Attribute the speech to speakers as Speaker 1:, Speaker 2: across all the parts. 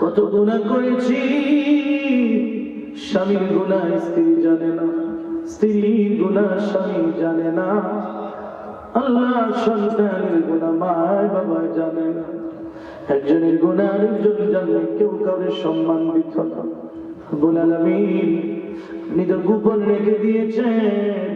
Speaker 1: কত গুণা করেছি। স্বামীর গুণা স্ত্রী জানে না, স্ত্রীর গুণা স্বামী জানে না। আল্লাহ সন্তানের গুণা মায় বাবা জানে না। একজনের গুণা আরেকজন জানলে কেউ কাউরে সম্মান দিত না। বলাল আমি আপনি তো গোপন রেখে দিয়েছেন।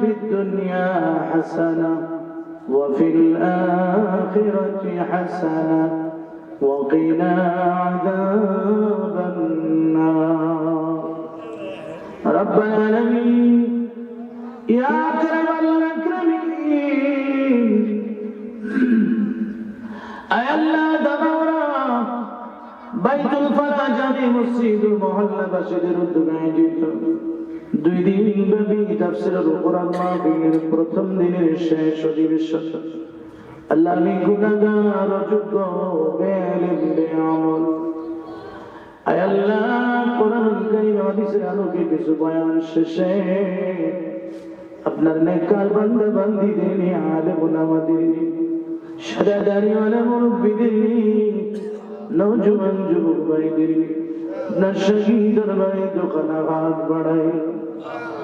Speaker 1: في الدنيا حسنة وفي الآخرة حسنة وقنا عذاب النار. رب العالمين يا أكرم الأكرمين أي الله دبورا بيت الفتى جميع السيد المحل بشر দুই দিন ব্যাপী তাফসিরুল কোরআন মাহফিলের প্রথম দিনের শেষ অধিবেশন। আল্লাহ আমি গুনাহগার অযোগ্য বেআলিম বেআমল। আয় আল্লাহ, কোরআন কারীম হাদিসের আলোকে কিছু বয়ান শেষে আপনার নেককার বান্দা বান্দিদের নিয়ে আলেম নিয়ে সাদা দাড়িওয়ালা মুরব্বীদের নিয়ে নৌজওয়ান যুবক ভাইদের আপনার শহীদ দরবারে দোকানা হাত বাড়াই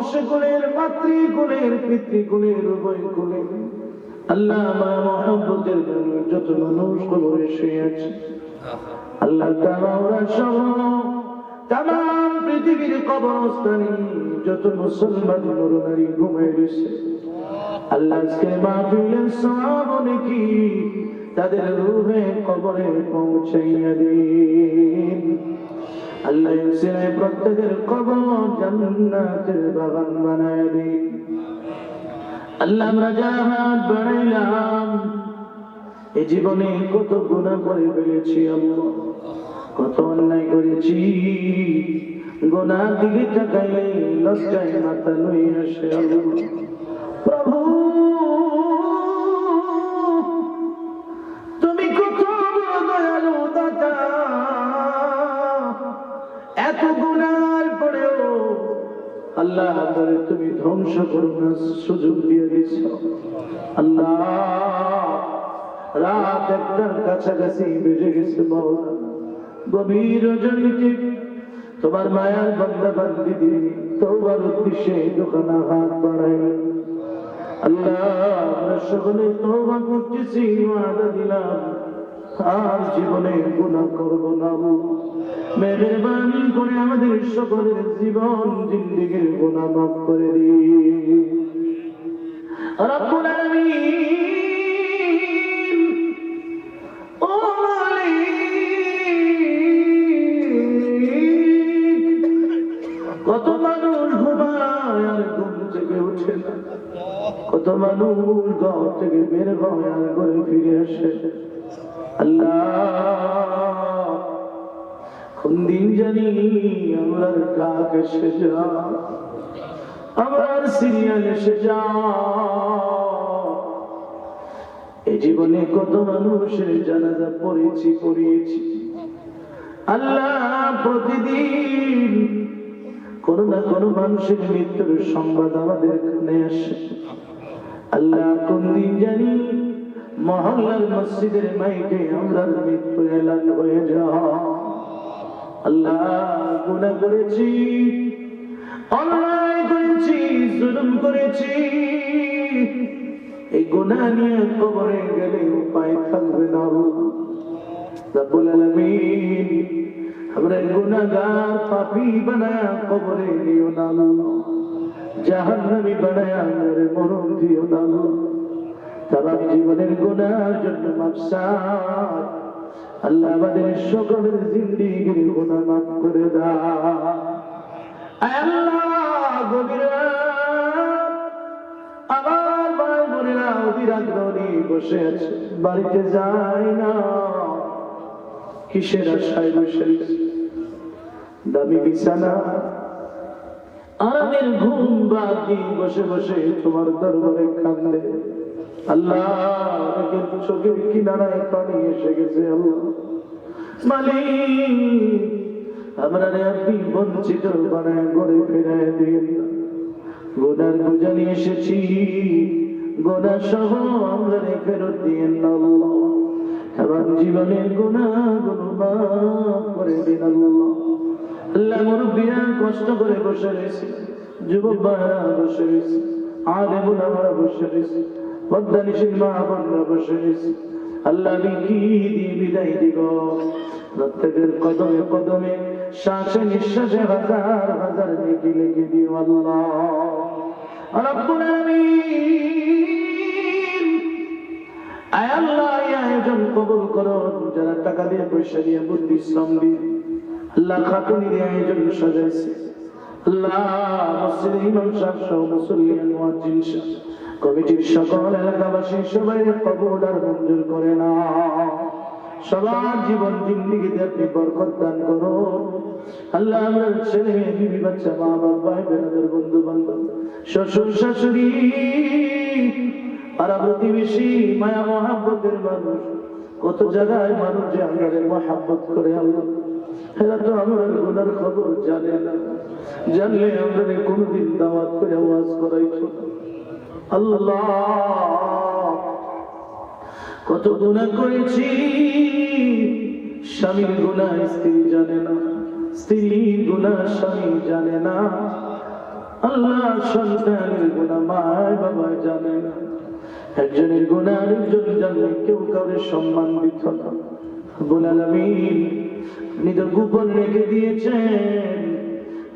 Speaker 1: বংশকুলের মাতৃকুলের পিতৃকুলের উভয় কুলের আল্লাহ আমার মহাব্বতের মানুষ যত মানুষ কবরে শুয়ে আছে। আল্লাহ তাআলা ওরা সহ তাম পৃথিবীর কবরস্থানে যত মুসলমান ঘুমায় রয়েছে। আল্লাহ আজকে মাহফিলের সওয়াব নাকি তাদের রূহে কবরে পৌঁছাইয়া দিন। প্রত্যেকের কবর জান্নাতের বাগান বানায় আল্লাহ আমরা এই জীবনে কত গুণা করে ফেলেছি আল্লাহ, কত অন্যায় করেছি গোনা দিকে তাকাইলে লজ্জায় মাথা লই আসে আল্লাহ। প্রভু আল্লাহ আমাদের তুমি ধ্বংস করো না, সুযোগ দিয়ে দিছ আল্লাহ, রাত একটার কাছাকাছি বেজে গেছে মৌলা গভীর রজনীতে তোমার মায়ার বন্দা বান্দি দিয়ে তোমার উদ্দেশ্যে দোকানা হাত বাড়াইলেন আল্লাহ, আমরা সকলে তওবা করতেছি, ওয়াদা দিলাম। আর জীবনে গুনাহ করব না মেহেরবানি করে আমাদের সকলের জীবন জিন্দেগির মাফ করে কত মানুষ ঘুমায় আর ঘুম থেকে উঠে কত মানুষ থেকে বের হয় আর ঘরে ফিরে আসে আল্লাহ জানি যা আমার সিরিয়াল এসে যা এই জীবনে কত মানুষের জানাজা পড়েছি, পড়িয়েছি। আল্লাহ প্রতিদিন কোনো না কোনো মানুষের মৃত্যুর সংবাদ আমাদের কানে আসে। আল্লাহ কোন দিন জানি মহল্লার মসজিদের মাইকে আমরা মৃত্যু এলান হয়ে যা আল্লাহ গুণা করেছি, অন্যায় করেছি, জুলুম করেছি। এই গুনাহ নিয়ে কবরে গেলে উপায় থাকবে না রব্বুল আলামিন, আমরা গুনাহগার পাপী বানায়া কবরে নিও না জাহান্নামী বানায়া আমাদের মরণ দিও না তারা জীবনের গুনার জন্য মাফসার আল্লাহ আমাদের সকলের জিন্দিগির গুনাহ মাফ করে বসে আছে, বাড়িতে যায় না। কিসের আশায় বসে? দামি বিছানা। আরামের ঘুম বাদ দিয়ে বসে বসে তোমার দরবারে কান্দে। আল্লাহ চোখের কিনারায় পানি এসে গেছে মালিক, আমরা আপনি বঞ্চিত বানায়, গড়ে ফেরায় দিয়ে গোনার নিয়ে এসেছি, গোনা সহ আমরা রে ফেরত দিয়ে আল্লাহ। আমার জীবনের গোনা গুলো মাফ করে দিন, আল্লাহ। আল্লাহ মুরব্বীরা কষ্ট করে বসে রয়েছে যুবক ভাইরা বসে রয়েছে আলে বুলামারা বসে রয়েছে। বদানিসীন মা বোনরা বসে আল্লাহ কি দিয়ে বিদায় দিব? প্রত্যেকের কদমে কদমে শ্বাসে নিঃশ্বাসে হাজার হাজার নেকি লিখে দিও আল্লাহ। রব্বুল আলামিন, আয় আল্লাহ আয়োজন কবুল করো। যারা টাকা দিয়ে, পয়সা দিয়ে, বুদ্ধি, শ্রম দিয়ে আল্লাহ খাতুনি দিয়ে আয়োজন সাজাইছে। আল্লাহ মসজিদ ইমাম সাহেব মুয়াজ্জিন সাহেব কমিটির সকল এলাকাবাসী সবাই কবুল আর মঞ্জুর করে না সবার জীবন জিন্দিগিতে আপনি বরকত দান করো আল্লাহ আমার ছেলে মেয়ে বিবি, বাচ্চা, মা বাবা ভাই, বোনদের বন্ধু বান্ধব শ্বশুর, শাশুড়ি, পাড়া প্রতিবেশী, মায়া, মহাব্বতের মানুষ, কত জায়গায় মানুষ যে আমাদের মহাব্বত করে আল্লাহ। এরা তো আমার গুনার খবর জানে না। জানলে আমরা কোনদিন দাওয়াত করে আওয়াজ করাইছো না। আল্লাহ। কত গুণা করেছি, স্বামীর গুণা স্ত্রী জানে না, স্ত্রীর গুণা স্বামী জানে না। আল্লাহ সন্তানের গুণা মায় বাবা জানে না। একজনের গুণা আরেকজন জানলে কেউ কাউরে সম্মান দিত না। আপনি তো গোপন রেখে দিয়েছেন।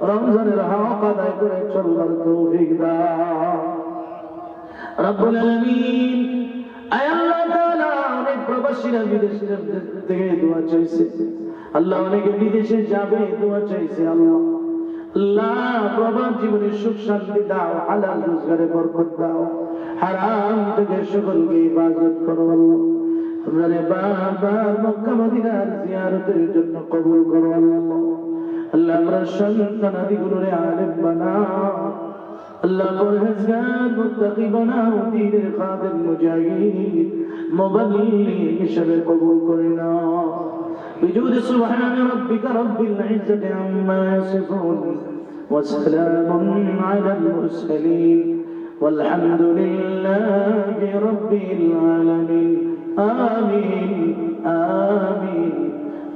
Speaker 1: রমজানের হক আদায় করে চলবার তৌফিক দাও। রব্বুল আলামিন আল্লাহ তাআলা অনেক প্রবাসীরা বিদেশে থেকে দোয়া চাইছে। আল্লাহ অনেকে বিদেশে যাবে, দোয়া চাইছে আল্লাহ। আল্লাহ জীবনে সুখ শান্তি দাও, হালাল রোজগারে বরকত দাও। হারাম থেকে সকলকে ইবাদত করো আল্লাহ। আপনারে বারবার মক্কা, মদিনার জন্য কবুল করো আল্লাহ। আল্লাহ আমরা সন্তান আদিগুলোরে আলেম বানাও আল্লাহ পরহেজগার মুত্তাকি বানাও দ্বীনের খাদেম মুজাহিদ মুবাল্লিগ হিসেবে কবুল করে নাও بجود سبحان ربك رب العزة عما يصفون وسلام على المرسلين والحمد لله رب العالمين آمين آمين